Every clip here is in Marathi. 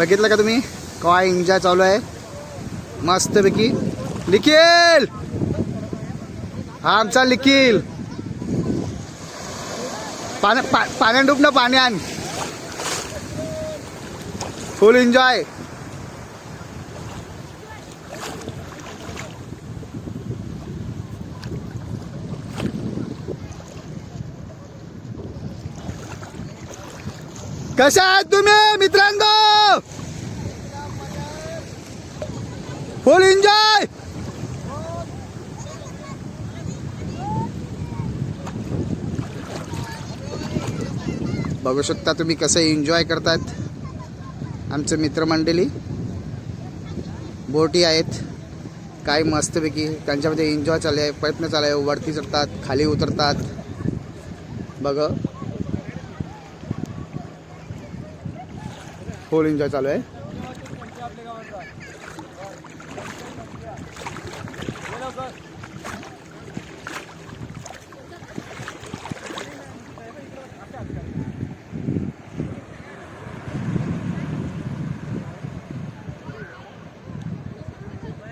बघितलं का तुम्ही? काय एन्जॉय चालू आहे. मस्तपैकी. निखिल! हा आमचा निखिल. पाण्या पा पाण्यात डुबणं पाणी आण. फुल एन्जॉय कशा आहात तुम्ही मित्रांनो? फुल एन्जॉय बघू शकता तुम्ही कसं एन्जॉय करतात. आमचे मित्रमंडळी बोटी आहेत. काय मस्तपैकी त्यांच्यामध्ये एन्जॉय चालू आहे प्रयत्न चालू आहे वरती चढतात खाली उतरतात. बघ. फुल एन्जॉय चालू आहे.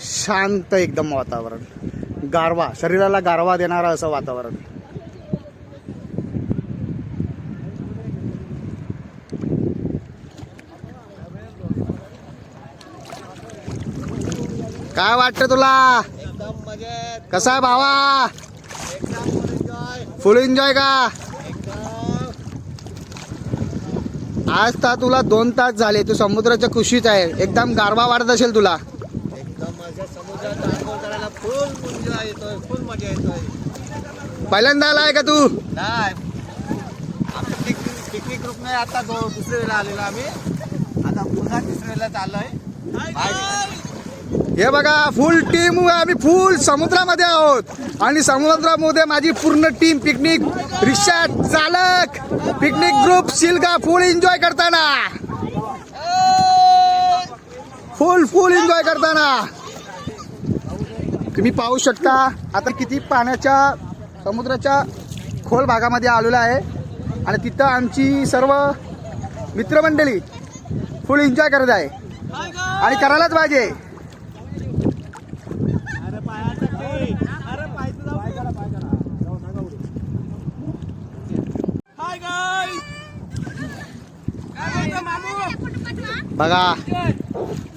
शांत एकदम वातावरण. गारवा शरीराला गारवा देणारं असं वातावरण. काय वाटतं तुला? कसा भावा? फुल एन्जॉय का? आज तर तुला दोन तास झाले तू समुद्राच्या खुशीत आहे. एकदम गारवा वाढत असेल तुला. पहिल्यांदा आला आहे का तू? पिकनिक आता दुसऱ्या वेळेला आलेलो आम्ही. आता पुन्हा तिसऱ्या वेळेला चाललोय. हे बघा फुल टीम आम्ही फुल समुद्रामध्ये आहोत. आणि समुद्रामध्ये माझी पूर्ण टीम पिकनिक रिक्षा चालक पिकनिक ग्रुप शिलगा फुल एन्जॉय करताना. फुल फुल एन्जॉय करताना. तुम्ही पाहू शकता आता किती पाण्याच्या समुद्राच्या खोल भागामध्ये आलेलो आहे. आणि तिथं आमची सर्व मित्रमंडळी फुल एन्जॉय करत आहे. आणि करायलाच पाहिजे.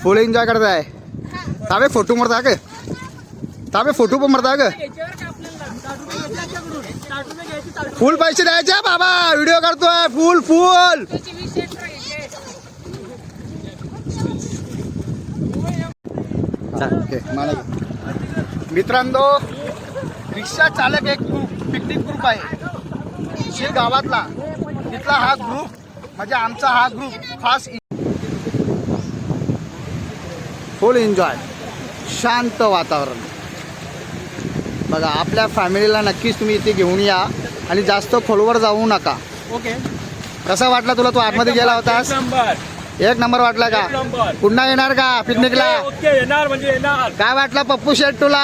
फुल एन्जॉय करताय ताबे फ़ोटो मरता का? ताबे फ़ोटो पण मारता का? फुल पैसे द्यायचे बाबा. व्हिडिओ करतोय. फुल फुल. मित्रांनो, रिक्षा चालक एक ग्रुप पिकनिक ग्रुप शे गावातला, तिथला हा ग्रुप म्हणजे आमचा हा ग्रुप खास फुल एन्जॉय शांत वातावरण. बघा आपल्या फॅमिलीला नक्कीच तुम्ही इथे घेऊन या आणि जास्त खोलवर जाऊ नका. ओके कसा वाटला तुला तू आतमध्ये गेला होतास? एक नंबर वाटला का नंबर पुन्हा येणार का पिकनिकला ओके येणार म्हणजे येणार काय वाटला पप्पू शेठ तुला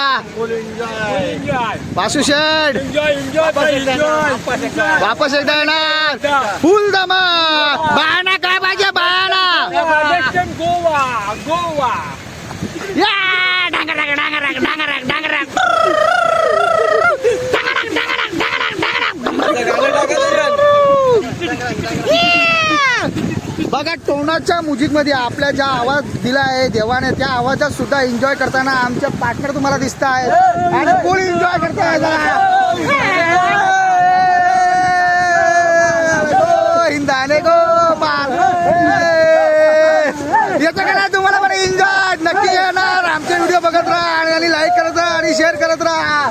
शेठ एन्जॉय एन्जॉय वापस एकदा येणार फुल दमा बाणा काय पाहिजे बाणा गोवा गोवा या डांगर डांगर डांगर डांगर डांगर डांगर डांगर बघा टोनाच्या म्युझिकमध्ये आपल्या ज्या आवाज दिला आहे देवाने त्या आवाजात सुद्धा एन्जॉय करताना आमचे पार्टनर तुम्हाला दिसत आहेत. आणि फुल एन्जॉय करताय हिंदाने गो बाल येतं का तुम्हाला बरं एन्जॉय नक्की येणार आमचे व्हिडिओ बघत राहा आणि- आणि लाईक करत राहा आणि शेअर करत राहा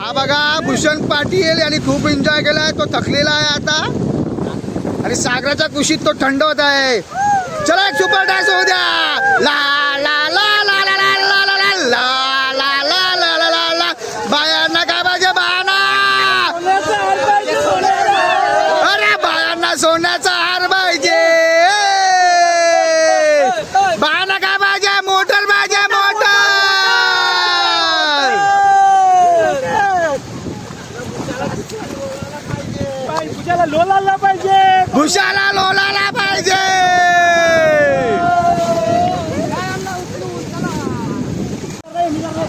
हा बघा भूषण पाटील यांनी खूप एन्जॉय केलाय. तो थकलेला आहे आता. आणि सागराच्या कुशीत तो थंड होत आहे. चला एक सुपर डान्स होऊ द्या. ला ला ला ला. भुशाला लोलाला पाहिजे. भुशाला लोलाला पाहिजे.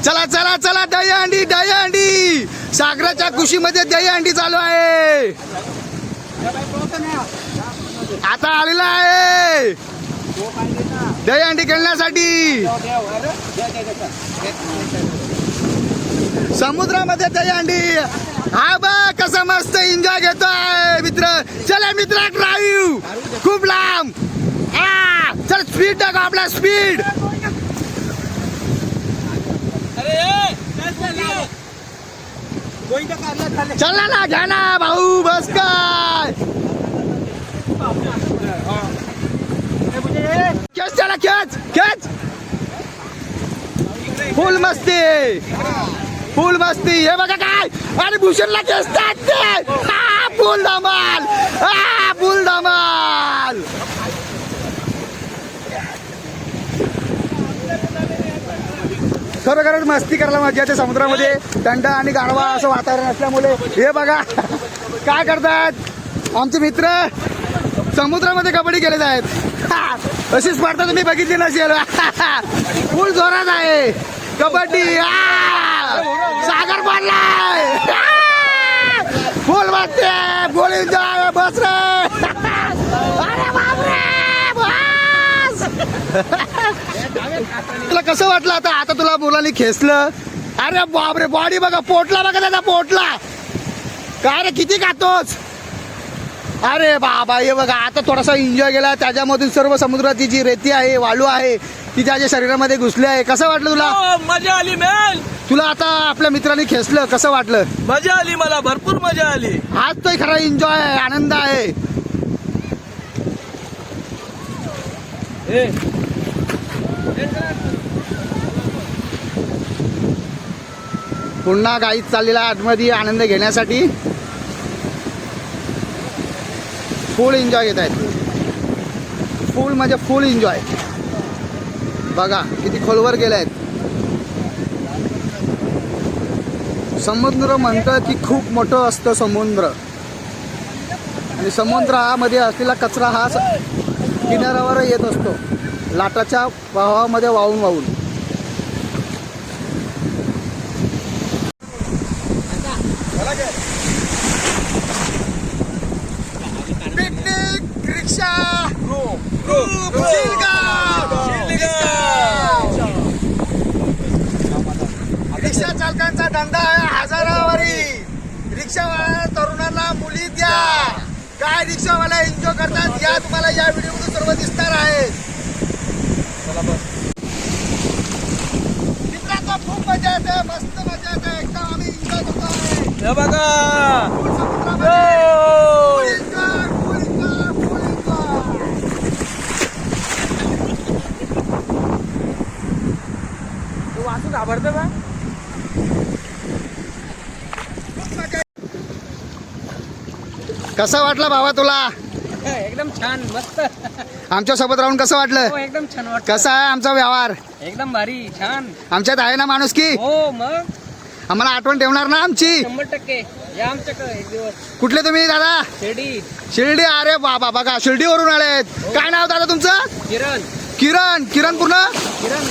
चला चला चला दहीहंडी दहीहंडी. सागराच्या कुशीमध्ये दहीहंडी चालू आहे. आता आलेला आहे. दहीहंडी खेळण्यासाठी. समुद्रामध्ये दहीहंडी हा बा कसं मस्त एन्जॉय घेतोय. मित्र चला मित्र ड्राईव्ह खूप लांब. हा चल स्पीड टाका आपला स्पीड चला ना घ्या ना भाऊ बस काय. खेच चला खेच खेच. फुल मस्ती. फुल मस्ती हे बघा काय? अरे भूषणला केस ते हा, फुल धमाल. हा, फुल धमाल. खरोखरच मस्ती करायला मजा येते समुद्रामध्ये. थंड आणि गारवा असं वातावरण असल्यामुळे. हे बघा. काय करतात आमचे मित्र समुद्रामध्ये कबड्डी खेळत आहेत. अशी स्पर्धा तुम्ही बघितली नसेल. फुल जोरात आहे. कबड्डी. हा, सागर पडलाय. फुल बसते फुल एन्जॉय बस रे. अरे बापरे बस. तुला कसं वाटलं आता? आता तुला मुलांनी खेचलं. अरे बापरे बॉडी बघा पोटला बघा त्याचा पोटला. काय रे किती खातोच अरे बाबा हे बघा आता थोडासा एन्जॉय केला. त्याच्यामधून सर्व समुद्राची जी रेती आहे वाळू आहे ती त्याच्या शरीरामध्ये घुसली आहे कसं वाटलं तुला? हो, मजा आली मॅन तुला आता आपल्या मित्रांनी खेचलं कसं वाटलं? मजा आली मला भरपूर मजा आली. आज तो खरा एन्जॉय आहे आनंद आहे. पुन्हा गाईत चाललेला आतमध्ये आनंद घेण्यासाठी फुल एन्जॉय घेत आहेत. फुल म्हणजे फुल एन्जॉय बघा किती खोलवर गेले आहेत समुद्र म्हणतं की खूप मोठं असतं समुद्र. आणि समुद्रामध्ये असलेला कचरा हा किनाऱ्यावर येत असतो. लाटाच्या वाहवामध्ये वाहून वाहून पिकनिक रिक्षा रिक्षा चालकांचा धंदा आहे हजारावरी रिक्षावाल्या तरुणांना मुली द्या काय रिक्षावाला एन्जॉय करतात या तुम्हाला या व्हिडिओ सर्व दिसणार आहे मित्रांनो खूप मजा येते मस्त मजा येते. एकदम आम्ही एन्जॉय करतो आहे. हे बघा. फुल समुद्रामध्ये हो. Full enjoy full enjoy full enjoy तू वाचू घाबरतो का कसं वाटलं बाबा तुला? एकदम छान मस्त. आमच्यासोबत राहून कसं हो वाटलं एकदम छान वाटत कसा आहे आमचा व्यवहार? एकदम भारी छान. आमच्यात आहे ना माणूस की? हो मग? आम्हाला आठवण ठेवणार ना आमची? शंभर टक्के. या आमच्याकडे एक दिवस. कुठले तुम्ही दादा? शिर्डी. शिर्डी अरे बाबा बघा शिर्डीवरून आलेत काय नाव दादा तुमचं? किरण. किरण. किरण पूर्ण? किरण.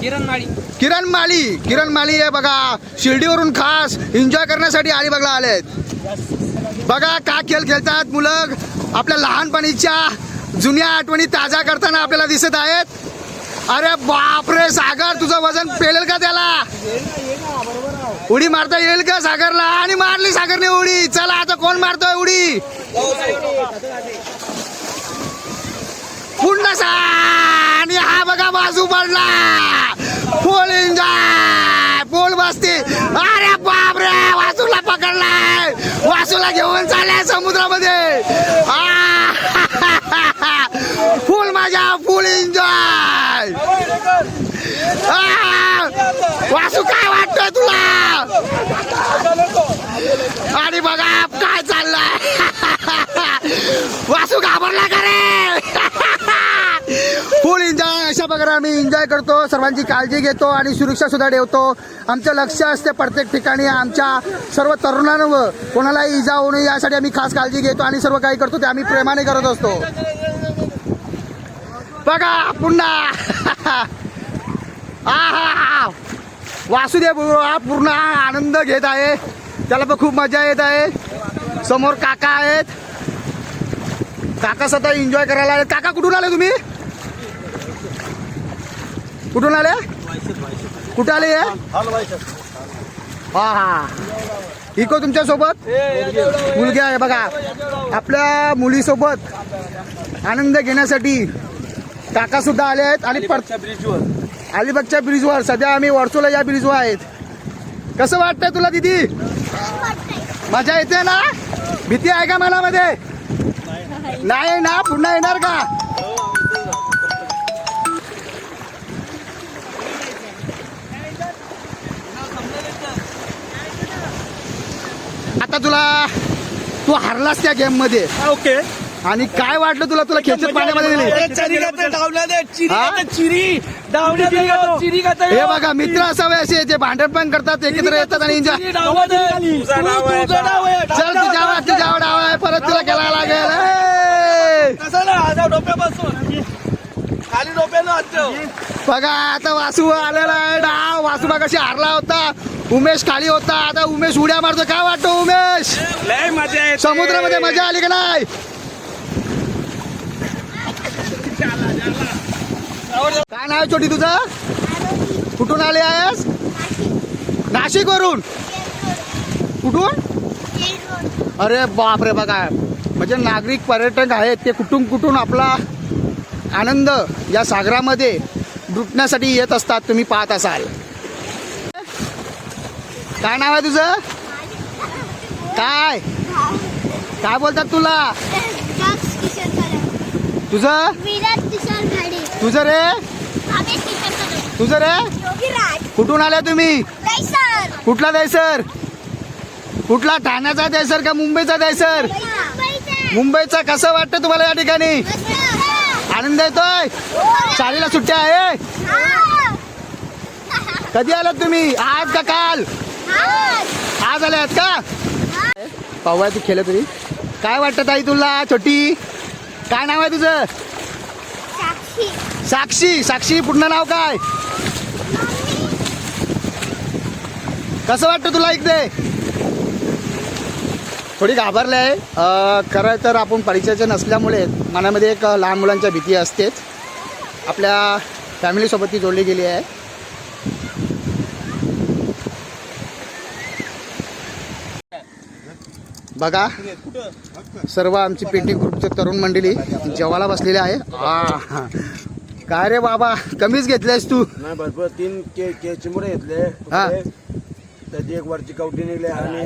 किरण माळी. किरण माली किरण माली आहे बघा. शिर्डीवरून खास एन्जॉय करण्यासाठी अलिबागला आलेत बघा का खेळ खेळतात मुलं. आपल्या लहानपणीच्या जुन्या आठवणी ताजा करताना आपल्याला दिसत आहेत. अरे बापरे सागर तुझं वजन पेलेल का त्याला? उडी मारता येईल का सागरला? आणि मारली सागरने उडी. चला आता कोण मारतोय उडी? पुन्हा आणि हा बघा बाजू पडला. Pole enjoy! पोल बसते. पकडलाय. वासूला घेऊन चाललाय समुद्रामध्ये. फुल माझ्या फुल एन्जॉय. वासू काय वाटतोय तुला? आणि बघा काय चाललंय. वासू घाबरला का रे? सुरक्षा एन्जॉय आम्ही एन्जॉय करतो सर्वांची काळजी घेतो आणि सुरक्षा सुद्धा ठेवतो. आमचं लक्ष असते प्रत्येक ठिकाणी. आमच्या सर्व तरुणांवर कोणालाही इजा होऊ नये यासाठी आम्ही खास काळजी घेतो आणि सर्व काही करतो ते आम्ही प्रेमाने करत असतो. बघा पुन्हा. आहा. वासुदेव हा पूर्ण आनंद घेत आहे. त्याला पण खूप मजा येत आहे. समोर काका आहेत. काका सध्या एन्जॉय करायला आले. काका कुठून आले तुम्ही? कुठून आले कुठे आले हे? हा हा इको तुमच्यासोबत मुलगी आहे बघा. आपल्या मुलीसोबत आनंद घेण्यासाठी काका सुद्धा आले आहेत आणि पर- अलिबागच्या ब्रिजवर सध्या आम्ही वर्सोला या ब्रिजवर आहेत. कसं वाटतंय तुला दिदी? मजा येते ना? भीती आहे का मनामध्ये? नाही ना पुन्हा येणार का? आता तुला तू हरलास त्या गेममध्ये. ओके. आणि काय वाटलं तुला? तुला खेचत पाण्यामध्ये दिली चिरी चिरी हा? बघा मित्र असावे असे जे भांडण पण करतात एकत्र येतात आणि एन्जॉय चिरी डावल्या दे तुझं डाव आहे चल डाव परत तुला खेळायला लागेल ए! कसं ना आता डोक्यापासून खाली डोक्यानं हात बघा आता वासू आलेला आहे डाव वासू बघा कशी हारला होता. उमेश खाली होता. आता उमेश उड्या मारतो काय वाटतो उमेश? लय मजा येते. समुद्रामध्ये मजा आली का नाही? काय नाव आहे छोटी तुझं? कुठून आले आहेस? नाशिक वरून कुठून अरे बाप रे बघा. म्हणजे नागरिक पर्यटक आहेत. ते कुठून कुठून आपला आनंद या सागरामध्ये लुटण्यासाठी येत असतात तुम्ही पाहत असाल. काय नाव आहे तुझं? काय? काय बोलतात तुला? तुझं? तुझं रे? तुझं रे? कुठून आले तुम्ही? कुठला कुठला द्यायसर कुठला ठाण्याचा द्यायसर का मुंबईचा द्यायसर मुंबईचा. कसं वाटतं तुम्हाला या ठिकाणी? आनंद येतोय. शाळेला सुट्ट्या आहे. कधी आलात तुम्ही? आज का काल? आज आले आहेत का? पाहूया तू खेळ तरी. काय वाटतं ताई तुला छोटी? काय नाव आहे तुझं? साक्षी. साक्षी साक्षी पूर्ण नाव काय? कसं वाटतं तुला इकडे? थोडी घाबरले आहे. खरं तर आपण परिचयाचे नसल्यामुळे मनामध्ये एक लहान मुलांच्या भीती असतेच. आपल्या फॅमिलीसोबत ती जोडली गेली आहे. बघा सर्व आमची पेटी ग्रुपचं तरुण मंडळी जेवायला बसलेली आहे. काय रे बाबा कमीच घेतलेस तू. नाही भरपूर तीन के के चिमुरे घेतले. हा. त्याची एक वरची कवटी निघले आणि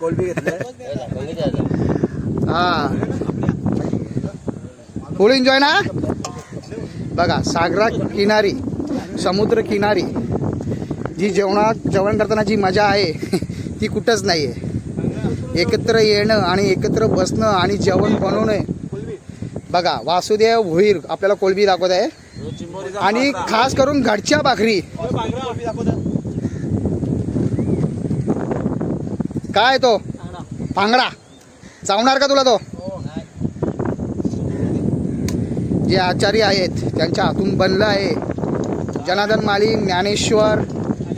कोलबी घेतले. हा. फुल एन्जॉय ना? बघा सागरा किनारी समुद्र किनारी जी जेवणात जेवण करताना जी मजा आहे ती कुठंच नाही आहे एकत्र येणं आणि एकत्र बसणं आणि जेवण बनवणं बघा वासुदेव भुईर आपल्याला कोलबी दाखवत आहे. आणि खास करून घरच्या भाकरी. काय तो? पांगडा चावणार का तुला तो? जे आचार्य आहेत त्यांच्या हातून बनलं आहे. जनार्दन माली ज्ञानेश्वर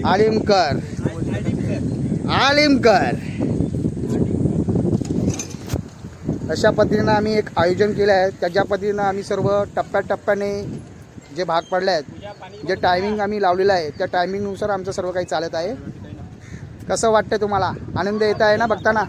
आलिमकर. आलिमकर. अशा पद्धतीनं आम्ही एक आयोजन केलं आहे. त्याच्या पद्धतीनं आम्ही सर्व टप्प्याटप्प्याने जे भाग पडले आहेत जे टायमिंग आम्ही लावलेलं आहे त्या टायमिंगनुसार आमचं सर्व काही चालत आहे. कसं वाटतंय तुम्हाला? आनंद येत आहे ना बघताना?